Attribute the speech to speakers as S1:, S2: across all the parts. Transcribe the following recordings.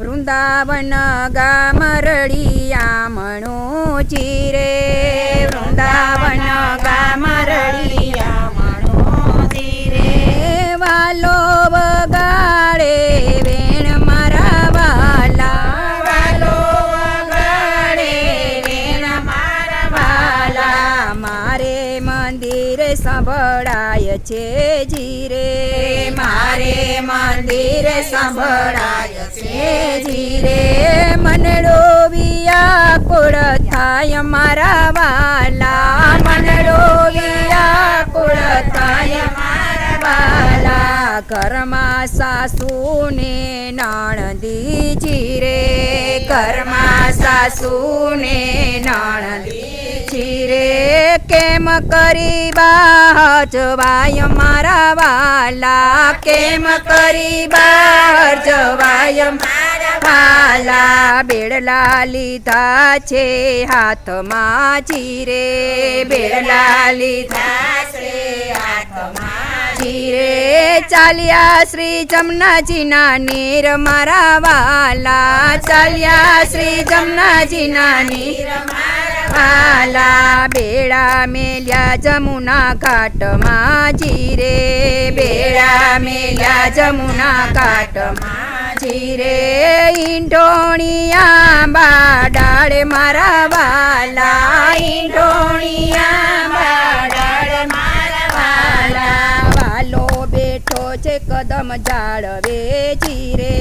S1: વૃંદાવન ગામ રળિયામણો ચીરે. વૃંદાવન ગામ રળિયામણો ચીરે. વાલો વગાડે વેણ મારા વાલા. મારા મંદિર સંભળાય છે જીરે. મારે મંદિર સંભળાય છે જીરે. મનડો વિયાકુળ થાય મારા વાલા. મનડો વિયાકુળ થાય મારા વાલા. ઘરમાં સાસુને નણદી જીરે ઘરમાં સાસુને નાણદી જીરે કેમ કરી બાજવાય મારા વાલા. કેમ કરી બાજવાય જવાય મારા વાલા. બેડલા લીધા છે હાથમાં જીરે બેડલા લીધા છે હાથમાં ચાલ્યા શ્રી જમનાજીના નીર મારા વાલા. ચાલ્યા શ્રી જમનાજીના નીર વાલા બેડા મેલ્યા જમુના ઘાટમાં જીરે. બેડા મેલ્યા જમુના ઘાટમાં જીરે. ઈંઢોણિયા બાડાળે મારા વાલા. ઈંઢોણિયા બાડાળે મારા વાલા. વાલો બેઠો છે કદમ જાળવે જીરે.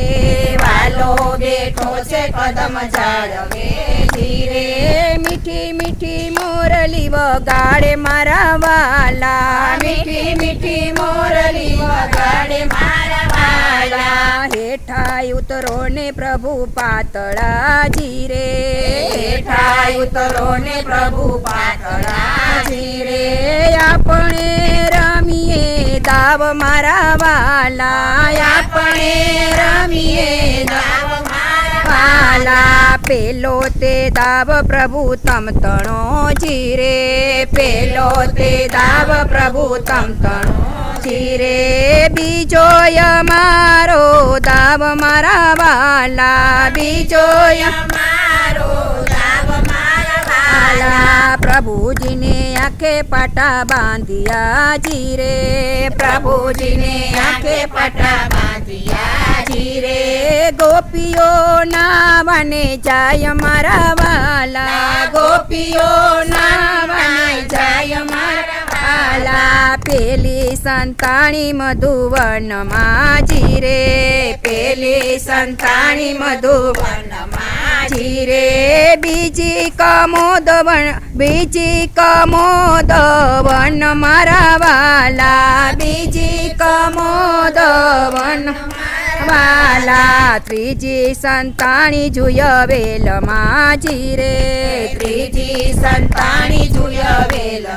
S1: વાલો બેઠો છે કદમ જાળવે જીરે. મીઠી મીઠી મોરલી વગાડે મારા વાલા. મીઠી મીઠી મોરલી વગાડે મારા વાલા. હેઠાય ઉતરો ને પ્રભુ પાતળાજી રે હેઠાય ઉતરો ને પ્રભુ પાતળાજી રે આપણે રમીએ દાવ મારા વાલા. આપણે રમીએ દાવ વાલા પેલો તે દાવ પ્રભુ તમ તણો જીરે. પેલો તે દાવ પ્રભુ તમ તણો જીરે. બીજો મારો દાવ મારા વાલા. બીજો મારો પ્રભુજીને આંખે પાટા બાંધ્યા જીરે. પ્રભુજીને આંખે પાટા બાંધિયા જીરે. ગોપીઓ ના વને જાય મારા વાલા. ગોપીઓ ના વને જાય મારા વાલા. પેલી સંતાણી મધુવનમાં જીરે પેલી સંતાણી મધુવનમાં જીરે બીજી કમોદ વન બીજી કમોદ વન મારા વાલા. બીજી કમોદ વન વાલા ત્રીજી સંતાણી જુય માજી રે. ત્રીજી સંતાણી જુય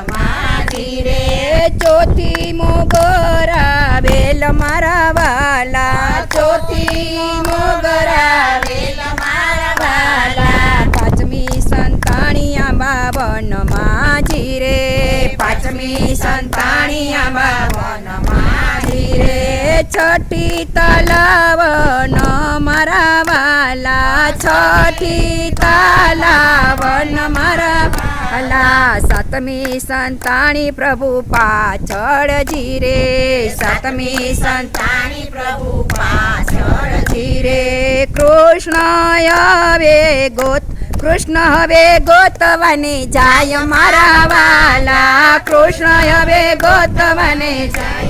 S1: માજી રે. ચોથી મોગરા વેલ મારા વાલા. ચોથી મોગરા વેલ મારા વાલા. પાંચમી સંતાણી આંબા વનમાં જીરે પાંચમી સંતાણી આંબા વન માજી છઠ્ઠી તલાવ ન મારા વાલા છઠ્ઠી તલાવ ન મારા વાલા સાતમી સંતાણી પ્રભુ પાછળ જીરે સાતમી સંતાણી પ્રભુ પાછળ જીરે કૃષ્ણ હવે ગોત કૃષ્ણ હવે ગોતવાને જાય મારા વાલા કૃષ્ણ હવે ગોતવાને જાય મારા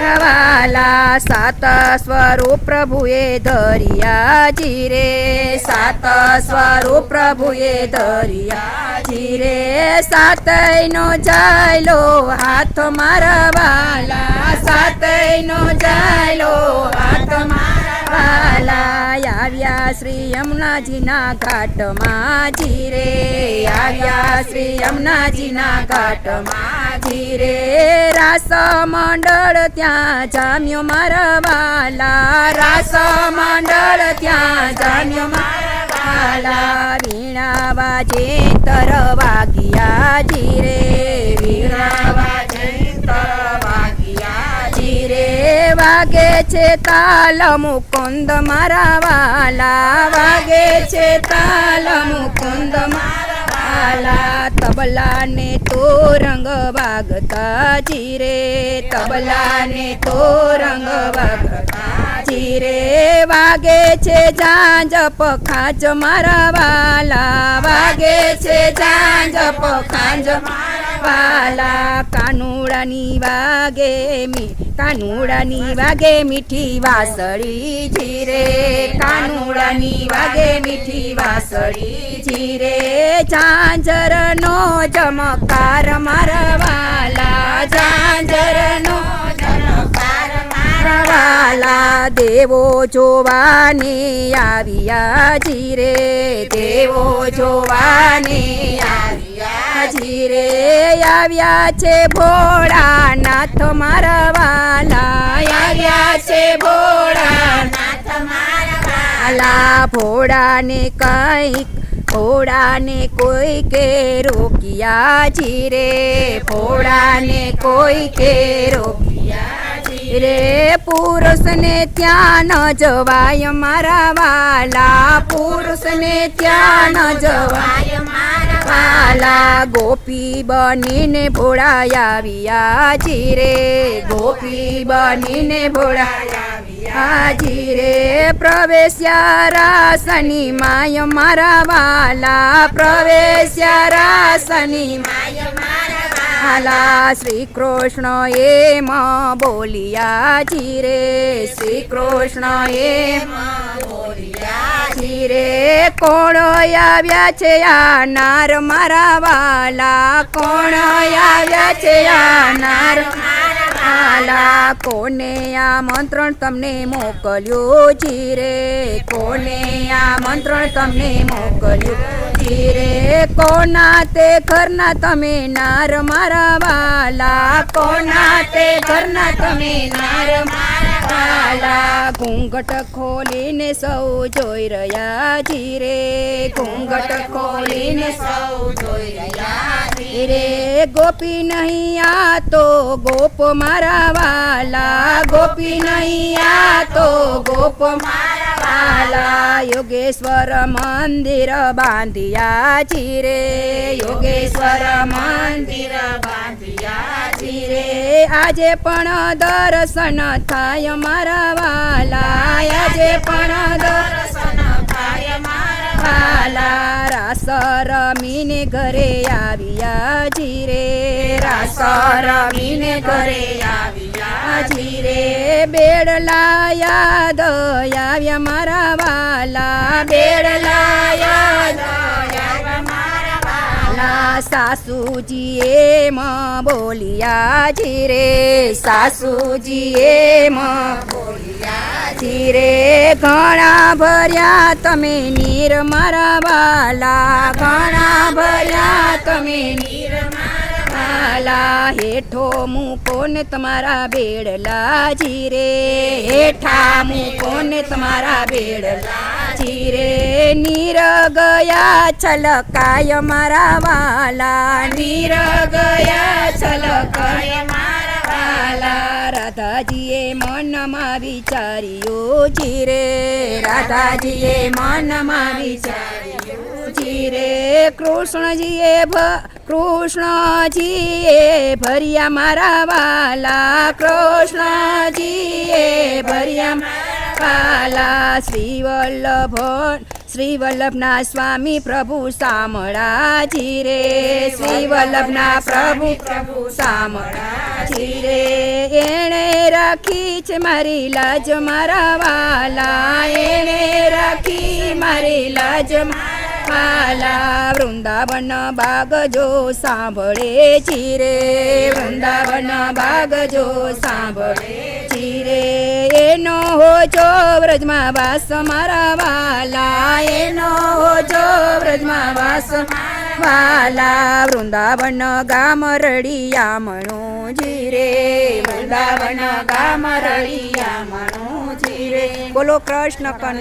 S1: વાલા સાત સ્વરૂપ પ્રભુએ ધરિયા જીરે. સાત સ્વરૂપ પ્રભુએ ધરિયા જીરે. સાતયનો જાયલો હાથ મારા વાલા. સાતયનો જાયલો હાથ મારા વાલા. આવ્યા શ્રી યમુનાજીના ઘાટમાં જીરે. આવ્યા શ્રી યમુનાજીના ઘાટમાં જીરે રાસ મંડળ ત્યાં જામ્યો મારા વાલા. રાસ મંડળ ત્યાં જામ્યો મારા વીણા વાજે તર વાગ્યા જીરે. વીણા વાજે તર વાગ્યા જીરે. વાગે છે તાલ મુકુંદ મારા વાલા. વાગે છે તાલ મુકુંદ મારા વાલા તબલા ને તો રંગ વાગતા જીરે. તબલા ને તો રંગ વાગતા જીરે. વાગે છે ઝાંઝ પખાંજ મારા વાલા. વાગે છે ઝાંઝ પખાંજ વાલા. કાનુડાની વાગે મી કાનુડાની વાગે મીઠી વાસળી જીરે, કાનુડાની વાગે મીઠી વાસળી જીરે. ઝાંઝરનો ચમકાર મારવાલા ઝાંઝર નો વાલા દેવો જોવાની આવ્યા જીરે, દેવો જોવાની આવ્યા જીરે આવ્યા છે ભોળાનાથ મારા વાલા. આવ્યા છે ભોળાનાથ મારા વાલા. ભોળાને કંઈક ભોળાને કોઈ કે રોક્યા જીરે ભોળાને કોઈ કે રોક્યા જીરે પુરુષને ત્યાં ન જવાય મારા વાલા. પુરુષને ત્યાં ન જવાય મારા વાલા ગોપી બનીને ભોળાયા આવ્યા જીરે. ગોપી બનીને ભોળાયા હાજી રે પ્રવેશ્યા રાસની માય મારા વાલા. પ્રવેશ્યા રાસની માય મારા વાલા. શ્રી કૃષ્ણ એમ બોલિયા જી રે શ્રી કૃષ્ણ એમ બોલિયા જી રે આવ્યા છે આ નાર મારા વાલા? કોણ આવ્યા છે આ નાર વાલા? કોને આમંત્રણ તમને મોકલ્યું? જીરે કોને આમંત્રણ તમને મોકલ્યું? જીરે કોના તે ઘરના તમે નાર મારા વાલા? કોના તે ઘરના તમે નાર મારા વાલા ઘૂંઘટ ખોલીને સૌ જોઈ રહ્યા જીરે ઘૂંઘટ ખોલીને સૌ જોઈ રહ્યા જીરે ગોપી નહીં આ તો ગોપ મારા વાલા. ગોપી નહીં આ તો ગોપ મારા યોગેશ્વર મંદિર બાંધ્યા જીરે યોગેશ્વર મંદિર આજે પણ દર્શન થાય મારા વાલા. આજે પણ દર્શન થાય મારા વાલા. રાસ રમીને ઘરે આવ્યા જીરે રાસ રમીને ઘરે આવ્યા જીરે બેડલા યાદ આવ્યા મારા વાલા. બેડલા વાલા સાસુજી મ બોલિયા જીરે સાસુજી એમ બોલિયા જીરે ઘણા ભર્યા તમે નીર મારા વાલા ઘણા ભર્યા તમે નીર મારા વાલા હેઠો મૂકો ને તમારા બેડલા જીરે હેઠા મૂકો ને તમારા બેડલા જીરે નીર ગયા છલકાય મારા વાલા. નીર ગયા છલકાય મારા વાલા. રાધાજીએ મનમાં વિચાર્યું જીરે. રાધાજીએ મનમાં વિચાર્યું જીરે. કૃષ્ણજીએ ભ કૃષ્ણજીએ ભર્યા મારા વાલા. કૃષ્ણજીએ ભર્યા મારા શ્રી વલ્લભ શ્રી વલ્લભના સ્વામી પ્રભુ સામળા રે શ્રી વલ્લભના પ્રભુ પ્રભુ સામળા રે એણે રાખી છે મારી લાજ મારા વાલા એણે રાખી મારી લાજ મારા વૃંદાવન બાગ જો સાંભળે ચીરે વૃંદાવન બાગ જો સાંભળે ચીરે જો વ્રજમાં વાસ મારા વાલા એનો જો વ્રજમાં વાસ વાલા. વૃંદાવન ગામ રળિયામણું જીરે. વૃંદાવન ગામ રળિયામણું જીરે. બોલો કૃષ્ણ કન